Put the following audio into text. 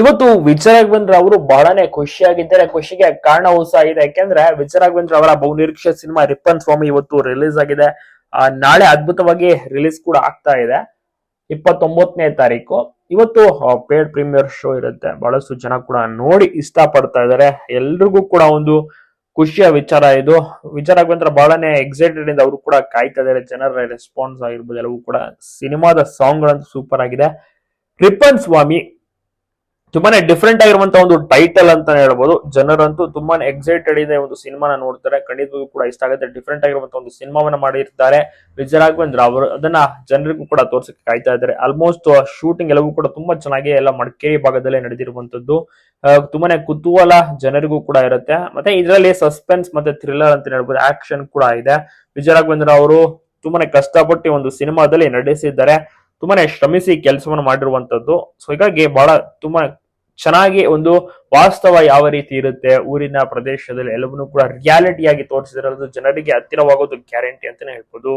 ಇವತ್ತು ವಿಜಯರಾಘವೇಂದ್ರ ಅವರು ಬಹಳನೇ ಖುಷಿಯಾಗಿದ್ದಾರೆ. ಖುಷಿಗೆ ಕಾರಣವೂ ಸಹ ಇದೆ. ಯಾಕೆಂದ್ರೆ ವಿಜಯರಾಘವೇಂದ್ರ ಅವರ ಬಹುನಿರೀಕ್ಷೆ ಸಿನಿಮಾ ರಿಪ್ಪನ್ ಸ್ವಾಮಿ ಇವತ್ತು ರಿಲೀಸ್ ಆಗಿದೆ. ನಾಳೆ ಅದ್ಭುತವಾಗಿ ರಿಲೀಸ್ ಕೂಡ ಆಗ್ತಾ ಇದೆ. ಇಪ್ಪತ್ತೊಂಬತ್ತನೇ ತಾರೀಕು. ಇವತ್ತು ಪೇಡ್ ಪ್ರೀಮಿಯರ್ ಶೋ ಇರುತ್ತೆ. ಬಹಳಷ್ಟು ಜನ ಕೂಡ ನೋಡಿ ಇಷ್ಟ ಪಡ್ತಾ ಇದ್ದಾರೆ. ಎಲ್ರಿಗೂ ಕೂಡ ಒಂದು ಖುಷಿಯ ವಿಚಾರ ಇದು. ವಿಜಯ ರಾಘವೇಂದ್ರ ಬಹಳನೇ ಎಕ್ಸೈಟೆಡ್ ಇಂದ ಅವರು ಕೂಡ ಕಾಯ್ತಾ ಇದ್ದಾರೆ. ಜನರ ರೆಸ್ಪಾನ್ಸ್ ಆಗಿರ್ಬೋದು ಎಲ್ಲವೂ ಕೂಡ. ಸಿನಿಮಾದ ಸಾಂಗ್ ಗಳಂತೂ ಸೂಪರ್ ಆಗಿದೆ. ರಿಪ್ಪನ್ ಸ್ವಾಮಿ ತುಂಬಾನೇ ಡಿಫ್ರೆಂಟ್ ಆಗಿರುವಂತಹ ಒಂದು ಟೈಟಲ್ ಅಂತ ಹೇಳ್ಬೋದು. ಜನರಂತೂ ತುಂಬಾನೇ ಎಕ್ಸೈಟೆಡ್ ಇದೆ ಒಂದು ಸಿನಿಮಾನ ನೋಡ್ತಾರೆ. ಖಂಡಿತವಾಗೂ ಕೂಡ ಇಷ್ಟ ಆಗುತ್ತೆ. ಡಿಫ್ರೆಂಟ್ ಆಗಿರುವಂತಹ ಒಂದು ಸಿನಿಮಾವನ್ನ ಮಾಡಿರ್ತಾರೆ. ವಿಜಯ್ ರಾಘವೇಂದ್ರ ಅವರು ಅದನ್ನ ಜನರಿಗೂ ಕೂಡ ತೋರ್ಸಕ್ಕೆ ಕಾಯ್ತಾ ಇದ್ದಾರೆ. ಆಲ್ಮೋಸ್ಟ್ ಶೂಟಿಂಗ್ ಎಲ್ಲವೂ ಕೂಡ ತುಂಬಾ ಚೆನ್ನಾಗಿ ಎಲ್ಲ ಮಡಿಕೇರಿ ಭಾಗದಲ್ಲೇ ನಡೆದಿರುವಂತದ್ದು. ತುಂಬಾನೇ ಕುತೂಹಲ ಜನರಿಗೂ ಕೂಡ ಇರುತ್ತೆ. ಮತ್ತೆ ಇದರಲ್ಲಿ ಸಸ್ಪೆನ್ಸ್ ಮತ್ತೆ ಥ್ರಿಲ್ಲರ್ ಅಂತ ಹೇಳ್ಬೋದು. ಆಕ್ಷನ್ ಕೂಡ ಇದೆ. ವಿಜಯ ರಾಘವೇಂದ್ರ ಅವರು ತುಂಬಾನೇ ಕಷ್ಟಪಟ್ಟು ಒಂದು ಸಿನಿಮಾದಲ್ಲಿ ನಡೆಸಿದ್ದಾರೆ ತುಂಬಾನೇ ಶ್ರಮಿಸಿ ಕೆಲಸವನ್ನು ಮಾಡಿರುವಂತದ್ದು. ಸೊ ಹೀಗಾಗಿ ಬಹಳ ತುಂಬಾ ಚೆನ್ನಾಗಿ ಒಂದು ವಾಸ್ತವ ಯಾವ ರೀತಿ ಇರುತ್ತೆ, ಊರಿನ ಪ್ರದೇಶದಲ್ಲಿ ಎಲ್ಲವನ್ನೂ ಕೂಡ ರಿಯಾಲಿಟಿಯಾಗಿ ತೋರಿಸಿದ್ರೆ ಅದು ಜನರಿಗೆ ಹತ್ತಿರವಾಗೋದು ಗ್ಯಾರಂಟಿ ಅಂತಾನೆ ಹೇಳ್ಬೋದು.